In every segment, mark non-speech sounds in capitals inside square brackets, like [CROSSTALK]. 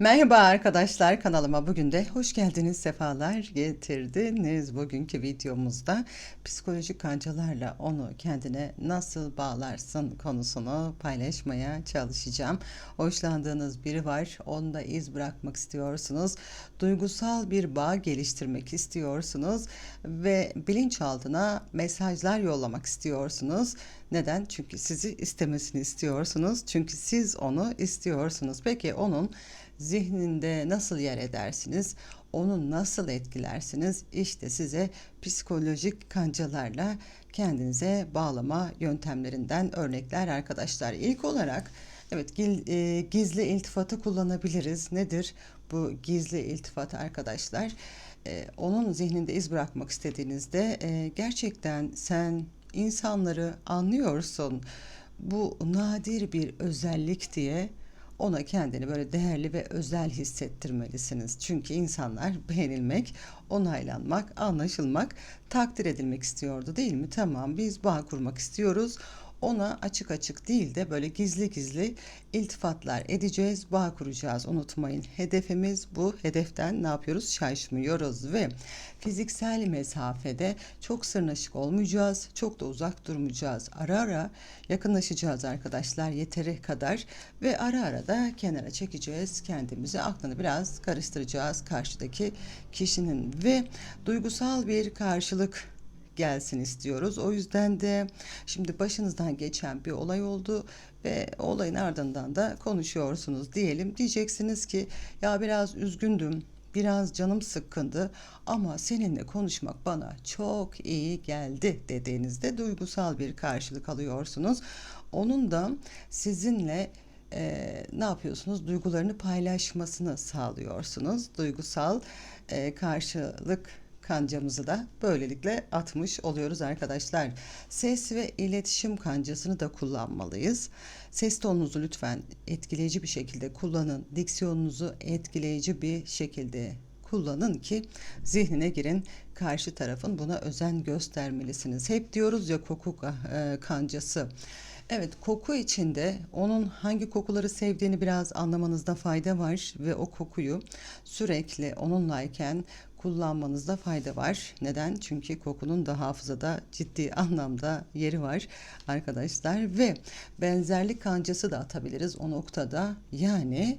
Merhaba arkadaşlar kanalıma bugün de hoş geldiniz sefalar getirdiniz. Bugünkü videomuzda psikolojik kancalarla onu kendine nasıl bağlarsın konusunu paylaşmaya çalışacağım. Hoşlandığınız biri var onda iz bırakmak istiyorsunuz. Duygusal bir bağ geliştirmek istiyorsunuz ve bilinçaltına mesajlar yollamak istiyorsunuz. Neden? Çünkü sizi istemesini istiyorsunuz. Çünkü siz onu istiyorsunuz. Peki onun zihninde nasıl yer edersiniz? Onu nasıl etkilersiniz? İşte size psikolojik kancalarla kendinize bağlama yöntemlerinden örnekler arkadaşlar. İlk olarak evet e, gizli iltifatı kullanabiliriz. Nedir bu gizli iltifat arkadaşlar? E, onun zihninde iz bırakmak istediğinizde e, gerçekten sen insanları anlıyorsun. Bu nadir bir özellik diye ona kendini böyle değerli ve özel hissettirmelisiniz. Çünkü insanlar beğenilmek, onaylanmak, anlaşılmak, takdir edilmek istiyordu değil mi? Tamam biz bağ kurmak istiyoruz ona açık açık değil de böyle gizli gizli iltifatlar edeceğiz, bağ kuracağız. Unutmayın hedefimiz bu. Hedeften ne yapıyoruz? Şaşmıyoruz ve fiziksel mesafede çok sırnaşık olmayacağız, çok da uzak durmayacağız. Ara ara yakınlaşacağız arkadaşlar yeteri kadar ve ara ara da kenara çekeceğiz kendimizi. Aklını biraz karıştıracağız karşıdaki kişinin ve duygusal bir karşılık gelsin istiyoruz. O yüzden de şimdi başınızdan geçen bir olay oldu ve olayın ardından da konuşuyorsunuz diyelim. Diyeceksiniz ki ya biraz üzgündüm, biraz canım sıkkındı ama seninle konuşmak bana çok iyi geldi dediğinizde duygusal bir karşılık alıyorsunuz. Onun da sizinle e, ne yapıyorsunuz? Duygularını paylaşmasını sağlıyorsunuz. Duygusal e, karşılık kancamızı da böylelikle atmış oluyoruz arkadaşlar. Ses ve iletişim kancasını da kullanmalıyız. Ses tonunuzu lütfen etkileyici bir şekilde kullanın. Diksiyonunuzu etkileyici bir şekilde kullanın ki zihnine girin. Karşı tarafın buna özen göstermelisiniz. Hep diyoruz ya koku e, kancası. Evet koku içinde onun hangi kokuları sevdiğini biraz anlamanızda fayda var ve o kokuyu sürekli onunlayken kullanmanızda fayda var. Neden? Çünkü kokunun da hafızada ciddi [LAUGHS] anlamda yeri var arkadaşlar ve benzerlik kancası da atabiliriz o noktada. Yani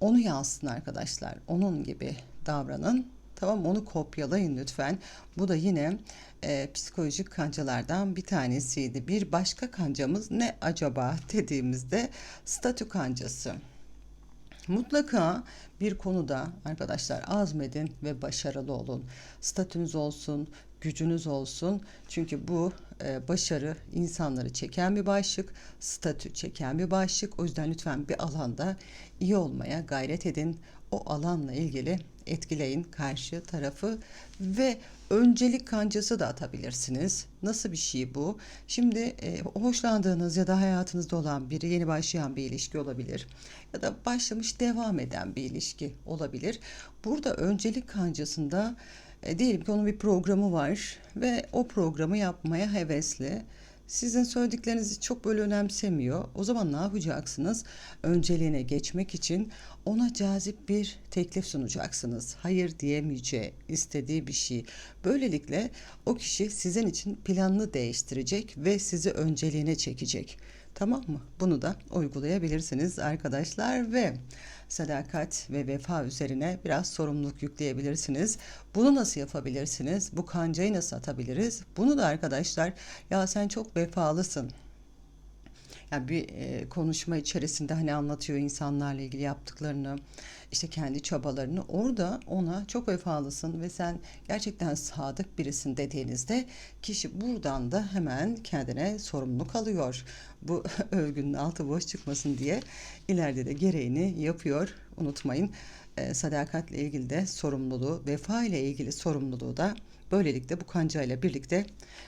onu yansıtın arkadaşlar. Onun gibi davranın. Tamam onu kopyalayın lütfen. Bu da yine e, psikolojik kancalardan bir tanesiydi. Bir başka kancamız ne acaba [LAUGHS] dediğimizde statü kancası. Mutlaka bir konuda arkadaşlar azmedin ve başarılı olun. Statünüz olsun, gücünüz olsun. Çünkü bu e, başarı insanları çeken bir başlık, statü çeken bir başlık. O yüzden lütfen bir alanda iyi olmaya gayret edin. O alanla ilgili etkileyin karşı tarafı ve öncelik kancası da atabilirsiniz. Nasıl bir şey bu? Şimdi e, hoşlandığınız ya da hayatınızda olan biri yeni başlayan bir ilişki olabilir ya da başlamış devam eden bir ilişki olabilir. Burada öncelik kancasında e, diyelim ki onun bir programı var ve o programı yapmaya hevesli sizin söylediklerinizi çok böyle önemsemiyor. O zaman ne yapacaksınız? Önceliğine geçmek için ona cazip bir teklif sunacaksınız. Hayır diyemeyeceği, istediği bir şey. Böylelikle o kişi sizin için planını değiştirecek ve sizi önceliğine çekecek. Tamam mı? Bunu da uygulayabilirsiniz arkadaşlar ve sadakat ve vefa üzerine biraz sorumluluk yükleyebilirsiniz. Bunu nasıl yapabilirsiniz? Bu kancayı nasıl atabiliriz? Bunu da arkadaşlar ya sen çok vefalısın yani bir e, konuşma içerisinde hani anlatıyor insanlarla ilgili yaptıklarını, işte kendi çabalarını. Orada ona çok vefalısın ve sen gerçekten sadık birisin dediğinizde kişi buradan da hemen kendine sorumluluk alıyor. Bu [LAUGHS] övgünün altı boş çıkmasın diye ileride de gereğini yapıyor. Unutmayın e, sadakatle ilgili de sorumluluğu, vefa ile ilgili sorumluluğu da Böylelikle bu kancayla birlikte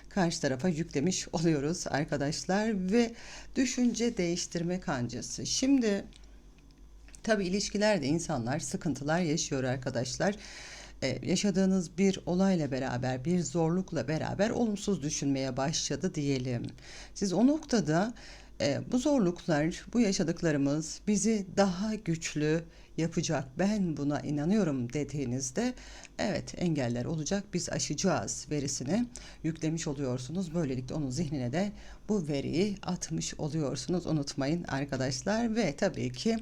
karşı tarafa yüklemiş oluyoruz arkadaşlar ve düşünce değiştirme kancası. Şimdi tabi ilişkilerde insanlar sıkıntılar yaşıyor arkadaşlar. Ee, yaşadığınız bir olayla beraber, bir zorlukla beraber olumsuz düşünmeye başladı diyelim. Siz o noktada e, bu zorluklar, bu yaşadıklarımız bizi daha güçlü, yapacak. Ben buna inanıyorum dediğinizde evet engeller olacak. Biz aşacağız verisini yüklemiş oluyorsunuz. Böylelikle onun zihnine de bu veriyi atmış oluyorsunuz. Unutmayın arkadaşlar ve tabii ki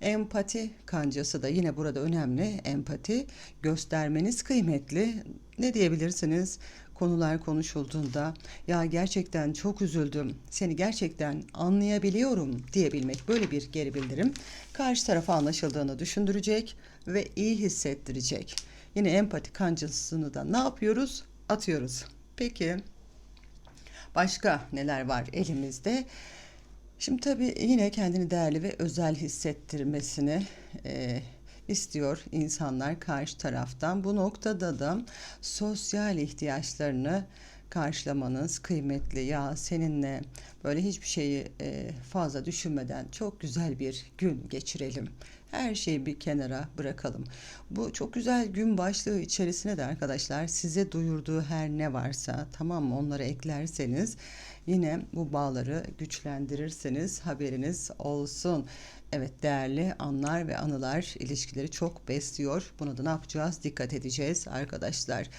Empati kancası da yine burada önemli. Empati göstermeniz kıymetli. Ne diyebilirsiniz? Konular konuşulduğunda ya gerçekten çok üzüldüm. Seni gerçekten anlayabiliyorum diyebilmek böyle bir geri bildirim karşı tarafa anlaşıldığını düşündürecek ve iyi hissettirecek. Yine empati kancasını da ne yapıyoruz? Atıyoruz. Peki başka neler var elimizde? Şimdi tabii yine kendini değerli ve özel hissettirmesini e, istiyor insanlar karşı taraftan. Bu noktada da sosyal ihtiyaçlarını karşılamanız kıymetli. Ya seninle böyle hiçbir şeyi e, fazla düşünmeden çok güzel bir gün geçirelim. Her şeyi bir kenara bırakalım. Bu çok güzel gün başlığı içerisine de arkadaşlar size duyurduğu her ne varsa tamam mı onları eklerseniz yine bu bağları güçlendirirseniz haberiniz olsun. Evet değerli anlar ve anılar ilişkileri çok besliyor. Buna da ne yapacağız? Dikkat edeceğiz arkadaşlar.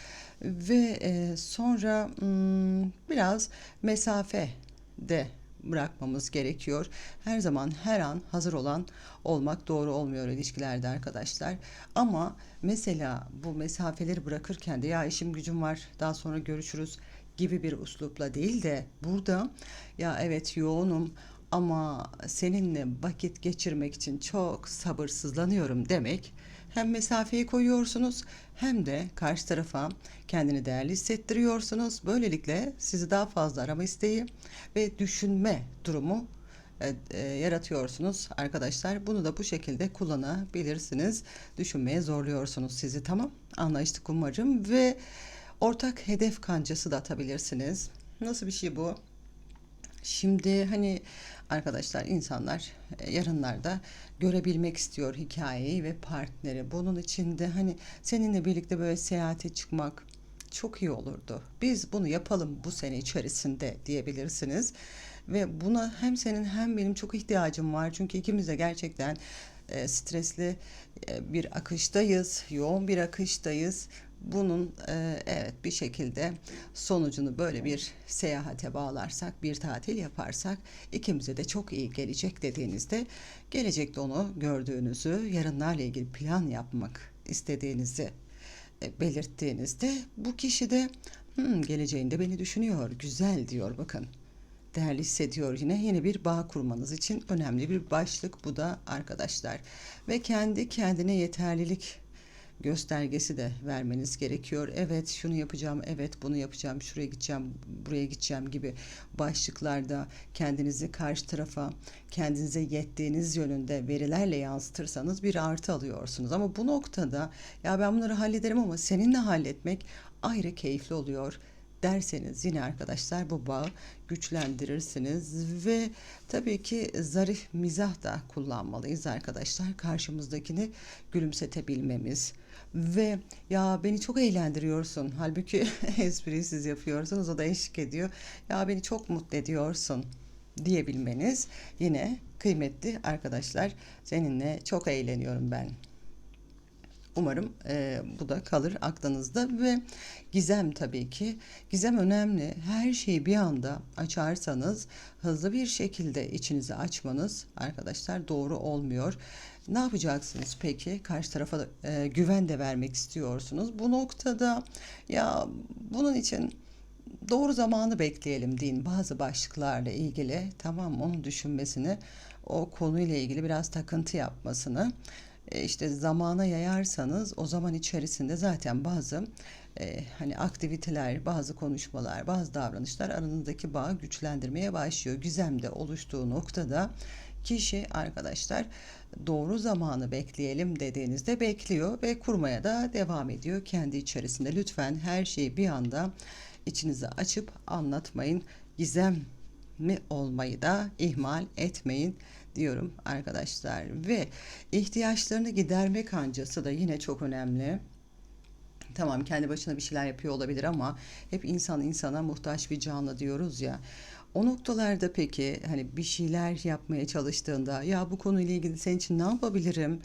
Ve e, sonra hmm, biraz mesafe de bırakmamız gerekiyor. Her zaman her an hazır olan olmak doğru olmuyor ilişkilerde arkadaşlar. Ama mesela bu mesafeleri bırakırken de ya işim gücüm var daha sonra görüşürüz gibi bir uslupla değil de burada ya evet yoğunum ama seninle vakit geçirmek için çok sabırsızlanıyorum demek hem mesafeyi koyuyorsunuz hem de karşı tarafa kendini değerli hissettiriyorsunuz. Böylelikle sizi daha fazla arama isteği ve düşünme durumu e, e, yaratıyorsunuz arkadaşlar. Bunu da bu şekilde kullanabilirsiniz. Düşünmeye zorluyorsunuz sizi tamam. Anlaştık umarım ve ortak hedef kancası da atabilirsiniz. Nasıl bir şey bu? Şimdi hani arkadaşlar insanlar e, yarınlarda görebilmek istiyor hikayeyi ve partneri. Bunun için de hani seninle birlikte böyle seyahate çıkmak çok iyi olurdu. Biz bunu yapalım bu sene içerisinde diyebilirsiniz. Ve buna hem senin hem benim çok ihtiyacım var. Çünkü ikimiz de gerçekten e, stresli e, bir akıştayız, yoğun bir akıştayız bunun e, evet bir şekilde sonucunu böyle bir seyahate bağlarsak, bir tatil yaparsak ikimize de çok iyi gelecek dediğinizde gelecekte onu gördüğünüzü, yarınlarla ilgili plan yapmak istediğinizi e, belirttiğinizde bu kişi de hmm, geleceğinde beni düşünüyor, güzel diyor bakın. Değerli hissediyor yine yeni bir bağ kurmanız için önemli bir başlık bu da arkadaşlar. Ve kendi kendine yeterlilik göstergesi de vermeniz gerekiyor. Evet şunu yapacağım, evet bunu yapacağım, şuraya gideceğim, buraya gideceğim gibi başlıklarda kendinizi karşı tarafa, kendinize yettiğiniz yönünde verilerle yansıtırsanız bir artı alıyorsunuz. Ama bu noktada ya ben bunları hallederim ama seninle halletmek ayrı keyifli oluyor derseniz yine arkadaşlar bu bağı güçlendirirsiniz ve tabii ki zarif mizah da kullanmalıyız arkadaşlar. Karşımızdakini gülümsetebilmemiz ve ya beni çok eğlendiriyorsun. Halbuki [LAUGHS] espriyi siz yapıyorsunuz o da eşlik ediyor. Ya beni çok mutlu ediyorsun diyebilmeniz yine kıymetli arkadaşlar. Seninle çok eğleniyorum ben. Umarım e, bu da kalır aklınızda ve gizem tabii ki. Gizem önemli. Her şeyi bir anda açarsanız hızlı bir şekilde içinizi açmanız arkadaşlar doğru olmuyor. Ne yapacaksınız peki? Karşı tarafa e, güven de vermek istiyorsunuz. Bu noktada ya bunun için doğru zamanı bekleyelim deyin bazı başlıklarla ilgili tamam Onun düşünmesini o konuyla ilgili biraz takıntı yapmasını işte zamana yayarsanız o zaman içerisinde zaten bazı e, hani aktiviteler, bazı konuşmalar, bazı davranışlar aranızdaki bağı güçlendirmeye başlıyor. Gizemde oluştuğu noktada kişi arkadaşlar doğru zamanı bekleyelim dediğinizde bekliyor ve kurmaya da devam ediyor kendi içerisinde. Lütfen her şeyi bir anda içinize açıp anlatmayın. Gizem mi olmayı da ihmal etmeyin diyorum arkadaşlar. Ve ihtiyaçlarını giderme kancası da yine çok önemli. Tamam kendi başına bir şeyler yapıyor olabilir ama hep insan insana muhtaç bir canlı diyoruz ya. O noktalarda peki hani bir şeyler yapmaya çalıştığında ya bu konuyla ilgili senin için ne yapabilirim?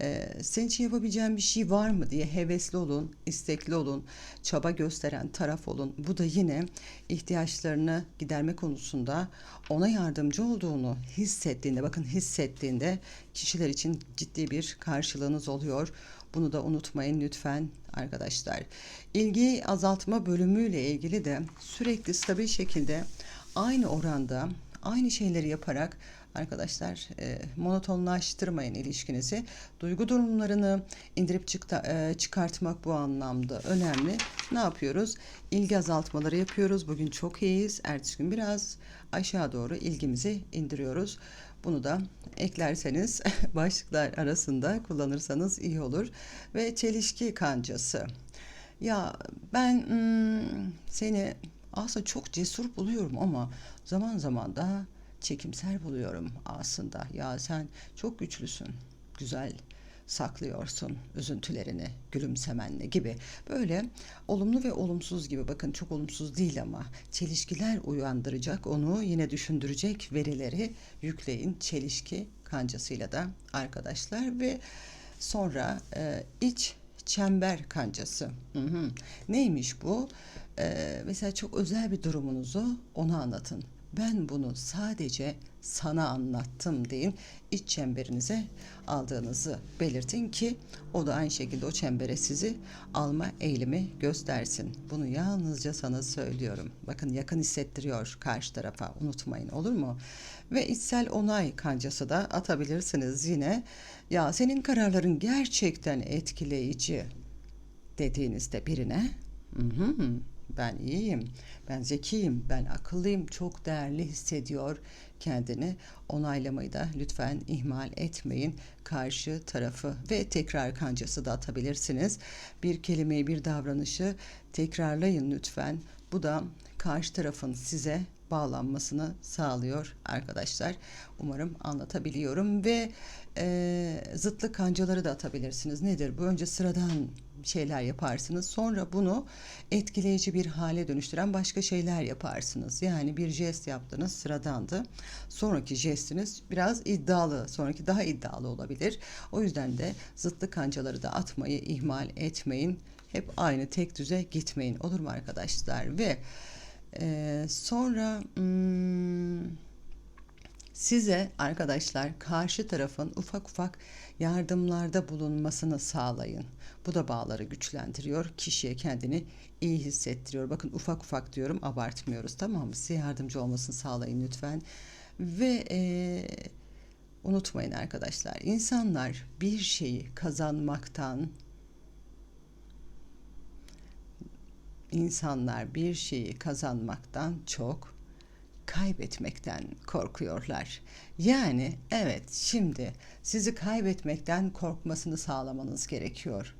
Ee, senin için yapabileceğin bir şey var mı diye hevesli olun, istekli olun, çaba gösteren taraf olun. Bu da yine ihtiyaçlarını giderme konusunda ona yardımcı olduğunu hissettiğinde, bakın hissettiğinde kişiler için ciddi bir karşılığınız oluyor. Bunu da unutmayın lütfen arkadaşlar. İlgi azaltma bölümüyle ilgili de sürekli stabil şekilde aynı oranda aynı şeyleri yaparak arkadaşlar e, monotonlaştırmayın ilişkinizi. Duygu durumlarını indirip çıkta, e, çıkartmak bu anlamda önemli. Ne yapıyoruz? İlgi azaltmaları yapıyoruz. Bugün çok iyiyiz. Ertesi gün biraz aşağı doğru ilgimizi indiriyoruz. Bunu da eklerseniz [LAUGHS] başlıklar arasında kullanırsanız iyi olur. Ve çelişki kancası. Ya ben hmm, seni aslında çok cesur buluyorum ama zaman zaman da çekimser buluyorum aslında. Ya sen çok güçlüsün, güzel saklıyorsun üzüntülerini, gülümsemenle gibi. Böyle olumlu ve olumsuz gibi bakın çok olumsuz değil ama çelişkiler uyandıracak onu yine düşündürecek verileri yükleyin çelişki kancasıyla da arkadaşlar ve sonra e, iç çember kancası. Hı hı. Neymiş bu? Ee, mesela çok özel bir durumunuzu ona anlatın. Ben bunu sadece sana anlattım deyin. İç çemberinize aldığınızı belirtin ki o da aynı şekilde o çembere sizi alma eğilimi göstersin. Bunu yalnızca sana söylüyorum. Bakın yakın hissettiriyor karşı tarafa unutmayın olur mu? Ve içsel onay kancası da atabilirsiniz yine. Ya senin kararların gerçekten etkileyici dediğinizde birine hı hı, ben iyiyim, ben zekiyim, ben akıllıyım, çok değerli hissediyor kendini. Onaylamayı da lütfen ihmal etmeyin. Karşı tarafı ve tekrar kancası da atabilirsiniz. Bir kelimeyi, bir davranışı tekrarlayın lütfen. Bu da karşı tarafın size bağlanmasını sağlıyor arkadaşlar. Umarım anlatabiliyorum ve e, zıtlı kancaları da atabilirsiniz. Nedir bu? Önce sıradan şeyler yaparsınız. Sonra bunu etkileyici bir hale dönüştüren başka şeyler yaparsınız. Yani bir jest yaptınız sıradandı. Sonraki jestiniz biraz iddialı. Sonraki daha iddialı olabilir. O yüzden de zıtlı kancaları da atmayı ihmal etmeyin. Hep aynı tek düze gitmeyin. Olur mu arkadaşlar? Ve e, sonra hmm, size arkadaşlar karşı tarafın ufak ufak yardımlarda bulunmasını sağlayın. Bu da bağları güçlendiriyor. Kişiye kendini iyi hissettiriyor. Bakın ufak ufak diyorum abartmıyoruz tamam mı? Size yardımcı olmasını sağlayın lütfen. Ve e, unutmayın arkadaşlar insanlar bir şeyi kazanmaktan insanlar bir şeyi kazanmaktan çok kaybetmekten korkuyorlar. Yani evet şimdi sizi kaybetmekten korkmasını sağlamanız gerekiyor.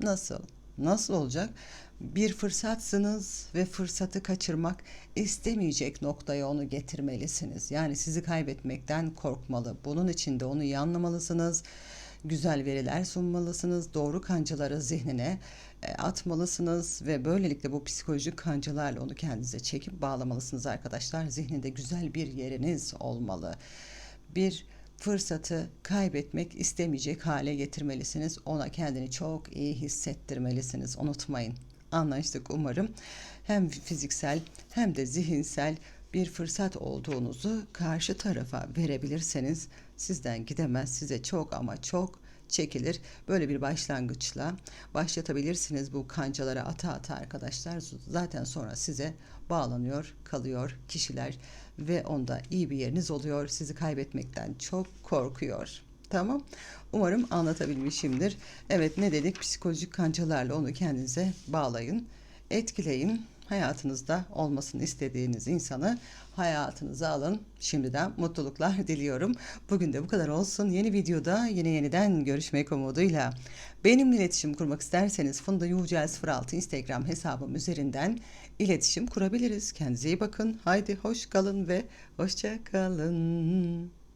Nasıl? Nasıl olacak? Bir fırsatsınız ve fırsatı kaçırmak istemeyecek noktaya onu getirmelisiniz. Yani sizi kaybetmekten korkmalı. Bunun için de onu iyi anlamalısınız güzel veriler sunmalısınız. Doğru kancaları zihnine e, atmalısınız ve böylelikle bu psikolojik kancalarla onu kendinize çekip bağlamalısınız arkadaşlar. Zihninde güzel bir yeriniz olmalı. Bir fırsatı kaybetmek istemeyecek hale getirmelisiniz. Ona kendini çok iyi hissettirmelisiniz. Unutmayın. Anlaştık umarım. Hem fiziksel hem de zihinsel bir fırsat olduğunuzu karşı tarafa verebilirseniz sizden gidemez. Size çok ama çok çekilir. Böyle bir başlangıçla başlatabilirsiniz bu kancalara ata ata arkadaşlar. Zaten sonra size bağlanıyor, kalıyor kişiler ve onda iyi bir yeriniz oluyor. Sizi kaybetmekten çok korkuyor. Tamam. Umarım anlatabilmişimdir. Evet ne dedik? Psikolojik kancalarla onu kendinize bağlayın, etkileyin hayatınızda olmasını istediğiniz insanı hayatınıza alın. Şimdiden mutluluklar [LAUGHS] diliyorum. Bugün de bu kadar olsun. Yeni videoda yine yeniden görüşmek umuduyla. Benimle iletişim kurmak isterseniz Funda Yücel 06 Instagram hesabım üzerinden iletişim kurabiliriz. Kendinize iyi bakın. Haydi hoş kalın ve hoşça kalın.